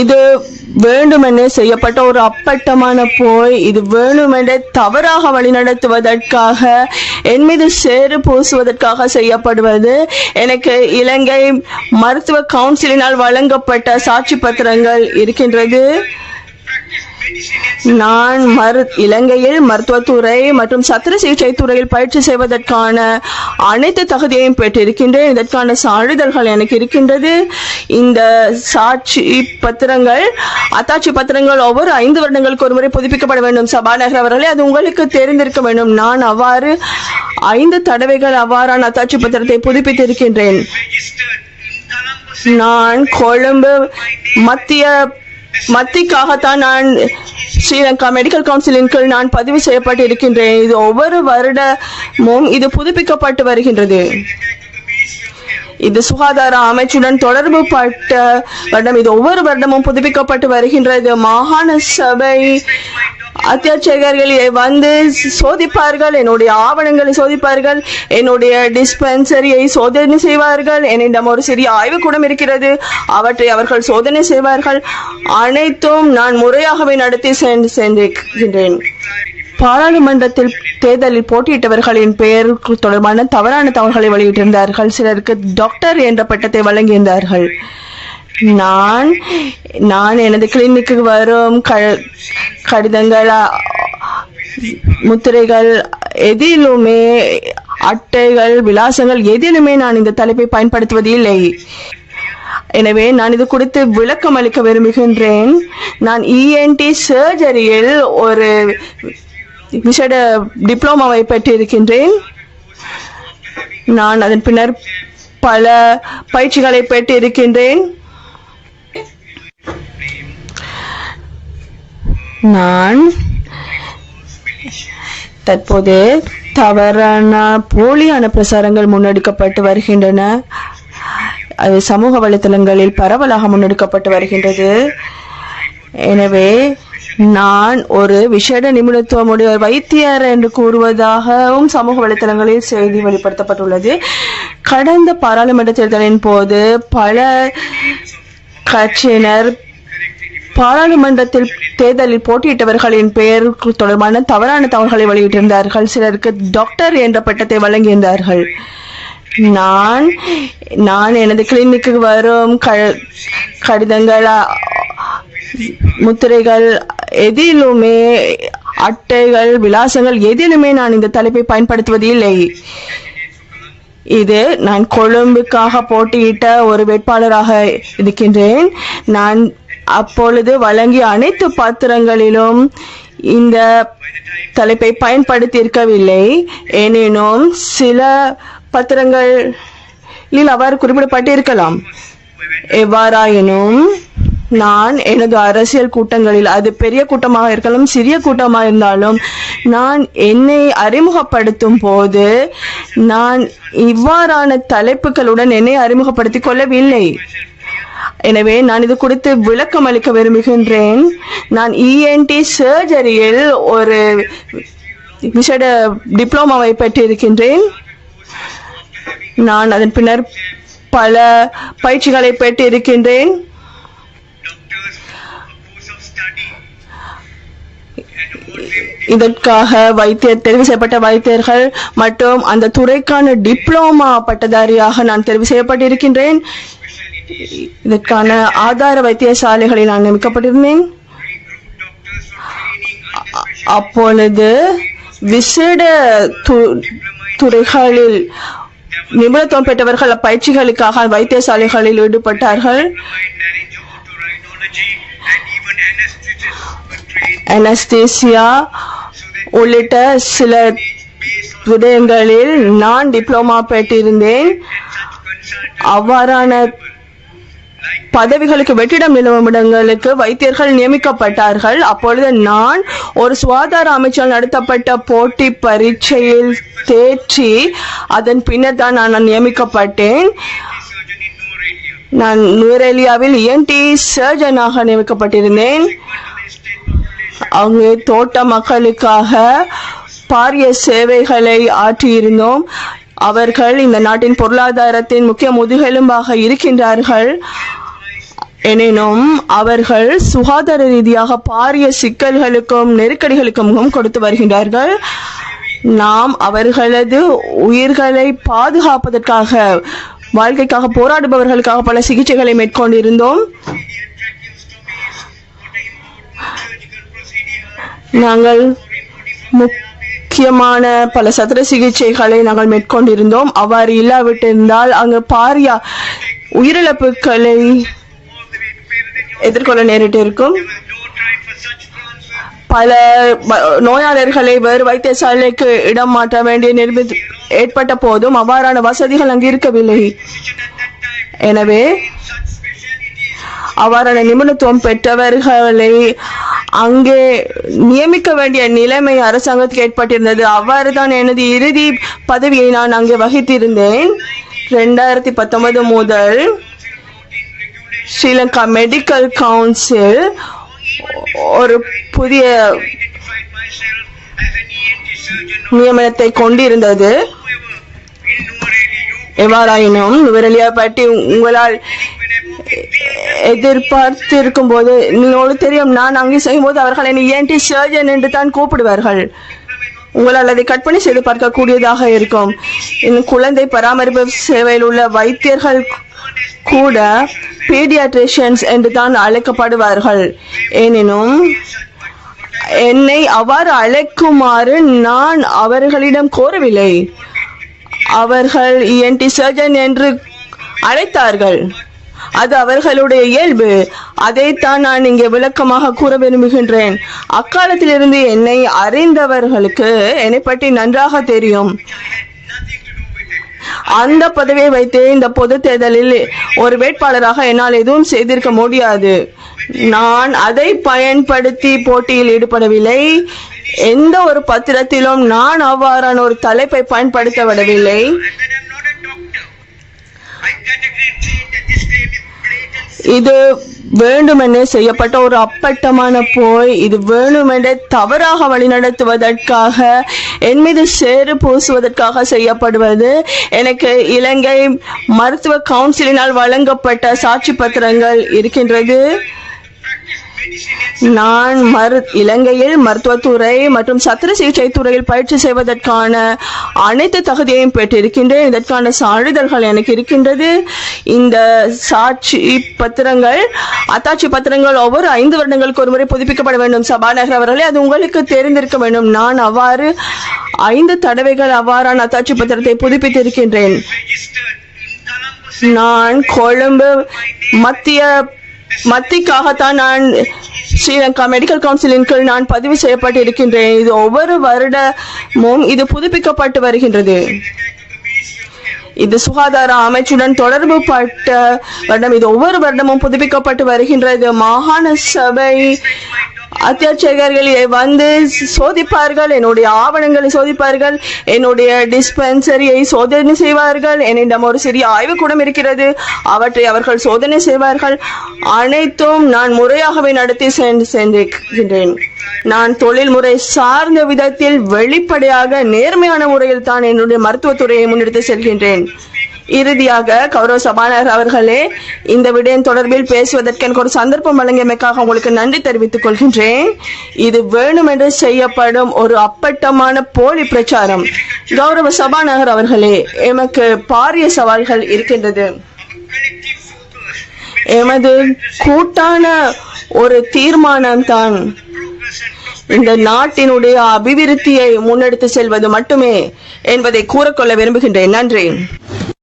இது வேண்டுமென்றே செய்யப்பட்ட ஒரு அப்பட்டமான போய் இது வேண்டுமென்றே தவறாக வழிநடத்துவதற்காக என் மீது சேறு பூசுவதற்காக செய்யப்படுவது. எனக்கு இலங்கை மருத்துவ கவுன்சிலினால் வழங்கப்பட்ட சாட்சி பத்திரங்கள் இருக்கின்றது. நான் மரு இலங்கையில் மருத்துவத்துறை மற்றும் சத்திர சிகிச்சை துறையில் பயிற்சி செய்வதற்கான அனைத்து தகுதியையும் பெற்றிருக்கின்றேன். இதற்கான சான்றிதழ்கள் எனக்கு இருக்கின்றது. இந்த சாட்சி பத்திரங்கள் அத்தாட்சி பத்திரங்கள் ஒவ்வொரு ஐந்து வருடங்களுக்கு ஒரு முறை புதுப்பிக்கப்பட வேண்டும். சபாநாயகர் அவர்களே அது உங்களுக்கு தெரிந்திருக்க வேண்டும். நான் அவ்வாறு ஐந்து தடவைகள் அவ்வாறான அத்தாட்சி பத்திரத்தை புதுப்பித்திருக்கின்றேன். நான் கொழும்பு மத்திய மத்திக்காகத்தான் நான் ஸ்ரீலங்கா மெடிக்கல் கவுன்சிலின் கீழ் நான் பதிவு செய்யப்பட்டு இருக்கின்றேன் இது ஒவ்வொரு வருடமும் இது புதுப்பிக்கப்பட்டு வருகின்றது. இது சுகாதார அமைச்சுடன் தொடர்பு பட்ட வருடம். இது ஒவ்வொரு வருடமும் புதுப்பிக்கப்பட்டு வருகின்றது. மாகாண சபை அத்தியாட்சகர்கள் வந்து சோதிப்பார்கள் என்னுடைய ஆவணங்களை சோதிப்பார்கள் என்னுடைய டிஸ்பென்சரியை சோதனை செய்வார்கள் என்னிடம் ஒரு சிறிய ஆய்வுக்கூடம் இருக்கிறது அவற்றை அவர்கள் சோதனை செய்வார்கள். அனைத்தும் நான் முறையாகவே நடத்தி சென்று சென்றிருக்கின்றேன். பாராளுமன்றத்தில் தேர்தலில் போட்டியிட்டவர்களின் பெயர் தொடர்பான தவறான தகவல்களை வெளியிட்டிருந்தார்கள். சிலருக்கு டாக்டர் என்ற பட்டத்தை வழங்கியிருந்தார்கள். நான் நான் எனது கிளினிக்கு வரும் கடிதங்கள் முத்திரைகள் எதிலுமே அட்டைகள் விலாசங்கள் எதிலுமே நான் இந்த தலைப்பை பயன்படுத்துவது இல்லை. எனவே நான் இது குறித்து விளக்கம் அளிக்க விரும்புகின்றேன். நான் இஎன்டி சர்ஜரியில் ஒரு விசேட டிப்ளோமாவை பெற்றிருக்கின்றேன். நான் அதன் பின்னர் பல பயிற்சிகளை பெற்றிருக்கின்றேன். நான் தற்போது தவறான போலியான பிரசாரங்கள் முன்னெடுக்கப்பட்டு வருகின்றன. அது சமூக வலைத்தளங்களில் பரவலாக முன்னெடுக்கப்பட்டு வருகின்றது. எனவே நான் ஒரு விசேட நிபுணத்துவமுடைய வைத்தியர் என்று கூறுவதாகவும் சமூக வலைத்தளங்களில் செய்தி வெளிப்படுத்தப்பட்டுள்ளது. கடந்த பாராளுமன்ற தேர்தலின் போது பல கட்சியினர் பாராளுமன்றத்தில் தேர்தலில் போட்டியிட்டவர்களின் பெயர் தொடர்பான தவறான தகவல்களை வெளியிட்டிருந்தார்கள். சிலருக்கு டாக்டர் என்ற பட்டத்தை வழங்கியிருந்தார்கள். நான் நான் எனது கிளினிக்கு வரும் க கடிதங்கள் முத்திரைகள் எதிலுமே அட்டைகள் விலாசங்கள் எதிலுமே நான் இந்த தலைப்பை பயன்படுத்துவது இல்லை இது நான் கொழும்புக்காக போட்டியிட்ட ஒரு வேட்பாளராக இருக்கின்றேன். நான் அப்பொழுது வழங்கிய அனைத்து பாத்திரங்களிலும் இந்த தலைப்பை பயன்படுத்தி இருக்கவில்லை எனினும் சில பத்திரங்களில் அவ்வாறு குறிப்பிடப்பட்டிருக்கலாம். எவ்வாறாயினும் நான் எனது அரசியல் கூட்டங்களில் அது பெரிய கூட்டமாக இருக்கலாம் சிறிய கூட்டமாக இருந்தாலும் நான் என்னை அறிமுகப்படுத்தும் போது நான் இவ்வாறான தலைப்புகளுடன் என்னை அறிமுகப்படுத்திக் கொள்ளவில்லை. எனவே நான் இது குறித்து விளக்கம் அளிக்க விரும்புகின்றேன். நான் இஎன்டி சர்ஜரியில் ஒரு விசேட டிப்ளோமாவை பெற்றிருக்கின்றேன். நான் அதன் பின்னர் பல பயிற்சிகளை பெற்றிருக்கின்றேன். இதற்காக வைத்தியர் தெரிவு செய்யப்பட்ட வைத்தியர்கள் மற்றும் அந்த துறைக்கான டிப்ளோமா பட்டதாரியாக நான் தெரிவு செய்யப்பட்டிருக்கின்றேன். இதற்கான ஆதார வைத்தியசாலைகளில் நான் நியமிக்கப்பட்டிருந்தேன். அப்பொழுது விசேட துறைகளில் நிபுணத்துவம் பெற்றவர்கள் பயிற்சிகளுக்காக வைத்தியசாலைகளில் ஈடுபட்டார்கள். அனஸ்தேசியா உள்ளிட்ட சில விடயங்களில் நான் டிப்ளமா பெற்றிருந்தேன். அவ்வாறான பதவிகளுக்கு வெற்றிடம் நிலவும் இடங்களுக்கு வைத்தியர்கள் நியமிக்கப்பட்டார்கள். அப்பொழுது நான் ஒரு சுகாதார அமைச்சால் நடத்தப்பட்ட போட்டி பரீட்சையில் தேர்ச்சி அதன் பின்னர் தான் நான் நியமிக்கப்பட்டேன். நான் நுரேலியாவில் இஎன்டி சர்ஜனாக நியமிக்கப்பட்டிருந்தேன். அங்கே தோட்ட மக்களுக்காக பாரிய சேவைகளை ஆற்றியிருந்தோம். அவர்கள் இந்த நாட்டின் பொருளாதாரத்தின் முக்கிய முதுகெலும்பாக இருக்கின்றார்கள். எனினும் அவர்கள் சுகாதார ரீதியாக பாரிய சிக்கல்களுக்கும் நெருக்கடிகளுக்கும் முகம் கொடுத்து வருகின்றார்கள். நாம் அவர்களது உயிர்களை பாதுகாப்பதற்காக வாழ்க்கைக்காக போராடுபவர்களுக்காக பல சிகிச்சைகளை மேற்கொண்டிருந்தோம். நாங்கள் முக்கியமான பல சத்திர சிகிச்சைகளை நாங்கள் மேற்கொண்டிருந்தோம். அவ்வாறு இல்லாவிட்டிருந்தால் அங்கு பாரிய உயிரிழப்புகளை எதிர்கொள்ள நேரிட்டு இருக்கும். பல நோயாளர்களை வேறு வைத்தியசாலைக்கு இடம் மாற்ற வேண்டிய நிர்பி ஏற்பட்ட போதும் அவ்வாறான வசதிகள் அங்கு இருக்கவில்லை. எனவே அவ்வாறான நிபுணத்துவம் பெற்றவர்களை அங்கே நியமிக்க வேண்டிய நிலைமை அரசாங்கத்துக்கு ஏற்பட்டிருந்தது. அவ்வாறு தான் எனது இறுதி பதவியை நான் அங்கே வகித்திருந்தேன். ரெண்டாயிரத்தி பத்தொன்பது முதல் ஸ்ரீலங்கா மெடிக்கல் கவுன்சில் ஒரு புதிய நியமனத்தை கொண்டிருந்தது. எவ்வாறாயினும் நுவரெலியா பற்றி உங்களால் எதிர்பார்த்திருக்கும் போது உங்களுக்கு தெரியும் நான் அங்கே செய்யும்போது அவர்கள் என்னை ஏன்டி சர்ஜன் என்று தான் கூப்பிடுவார்கள். உங்களால் அதை கற்பனை செய்து பார்க்கக்கூடியதாக இருக்கும். குழந்தை பராமரிப்பு சேவையில் உள்ள வைத்தியர்கள் கூட பீடியாட்ரிஷியன்ஸ் என்று தான் அழைக்கப்படுவார்கள். எனினும் என்னை அவ்வாறு அழைக்குமாறு நான் அவர்களிடம் கோரவில்லை. அவர்கள் இஎன்டி சர்ஜன் என்று அழைத்தார்கள். அது அவர்களுடைய இயல்பு. அதைத்தான் நான் இங்கே விளக்கமாக கூற விரும்புகின்றேன். அக்காலத்திலிருந்து என்னை அறிந்தவர்களுக்கு என்னை பற்றி நன்றாக தெரியும். அந்த பதவியை வைத்து இந்த பொது தேர்தலில் ஒரு வேட்பாளராக என்னால் எதுவும் செய்திருக்க முடியாது. நான் அதை பயன்படுத்தி போட்டியில் ஈடுபடவில்லை. எந்த ஒரு பத்திரத்திலும் நான் அவ்வாறான ஒரு தலைப்பை பயன்படுத்தப்படவில்லை இது வேண்டுமென்றே செய்யப்பட்ட ஒரு அப்பட்டமான போய் இது வேண்டுமென்றே தவறாக வழிநடத்துவதற்காக என் மீது சேறு பூசுவதற்காக செய்யப்படுவது. எனக்கு இலங்கை மருத்துவ கவுன்சிலினால் வழங்கப்பட்ட சாட்சி பத்திரங்கள் இருக்கின்றது. நான் மரு இலங்கையில் மருத்துவத்துறை மற்றும் சத்திர சிகிச்சை துறையில் பயிற்சி செய்வதற்கான அனைத்து தகுதியையும் பெற்றிருக்கின்றேன். இதற்கான சான்றிதழ்கள் எனக்கு இருக்கின்றது. இந்த சாட்சி பத்திரங்கள் அத்தாட்சி பத்திரங்கள் ஒவ்வொரு ஐந்து வருடங்களுக்கு ஒரு முறை புதுப்பிக்கப்பட வேண்டும். சபாநாயகர் அவர்களே அது உங்களுக்கு தெரிந்திருக்க வேண்டும். நான் அவ்வாறு ஐந்து தடவைகள் அவ்வாறான அத்தாட்சி பத்திரத்தை புதுப்பித்திருக்கின்றேன். நான் கொழும்பு மத்திய மத்திக்காகத்தான் நான் ஸ்ரீலங்கா மெடிக்கல் கவுன்சிலின் கீழ் நான் பதிவு செய்யப்பட்டு இருக்கின்றேன் இது ஒவ்வொரு வருடமும் இது புதுப்பிக்கப்பட்டு வருகின்றது. இது சுகாதார அமைச்சுடன் தொடர்பு பட்ட வருடம். இது ஒவ்வொரு வருடமும் புதுப்பிக்கப்பட்டு வருகின்றது. மாகாண சபை அத்தியட்சகர்கள் வந்து சோதிப்பார்கள் என்னுடைய ஆவணங்களை சோதிப்பார்கள் என்னுடைய டிஸ்பென்சரியை சோதனை செய்வார்கள் என்னிடம் ஒரு சிறிய ஆய்வுக்கூடம் இருக்கிறது அவற்றை அவர்கள் சோதனை செய்வார்கள். அனைத்தும் நான் முறையாகவே நடத்தி சென்று சென்றிருக்கின்றேன். நான் தொழில்முறை சார்ந்த விதத்தில் வெளிப்படையாக நேர்மையான முறையில் தான் என்னுடைய மருத்துவத்துறையை முன்னெடுத்து செல்கின்றேன். இறுதியாக கௌரவ சபாநாயகர் அவர்களே இந்த விடயம் தொடர்பில் பேசுவதற்கு எனக்கு ஒரு சந்தர்ப்பம் வழங்கியமைக்காக உங்களுக்கு நன்றி தெரிவித்துக் கொள்கின்றேன். இது வேணுமென்று செய்யப்படும் ஒரு அப்பட்டமான போலி பிரச்சாரம். கௌரவ சபாநாயகர் அவர்களே எமக்கு பாரிய சவால்கள் இருக்கின்றது. எமது கூட்டான ஒரு தீர்மானம் தான் இந்த நாட்டினுடைய அபிவிருத்தியை முன்னெடுத்து செல்வது மட்டுமே என்பதை கூறக்கொள்ள விரும்புகின்றேன். நன்றி.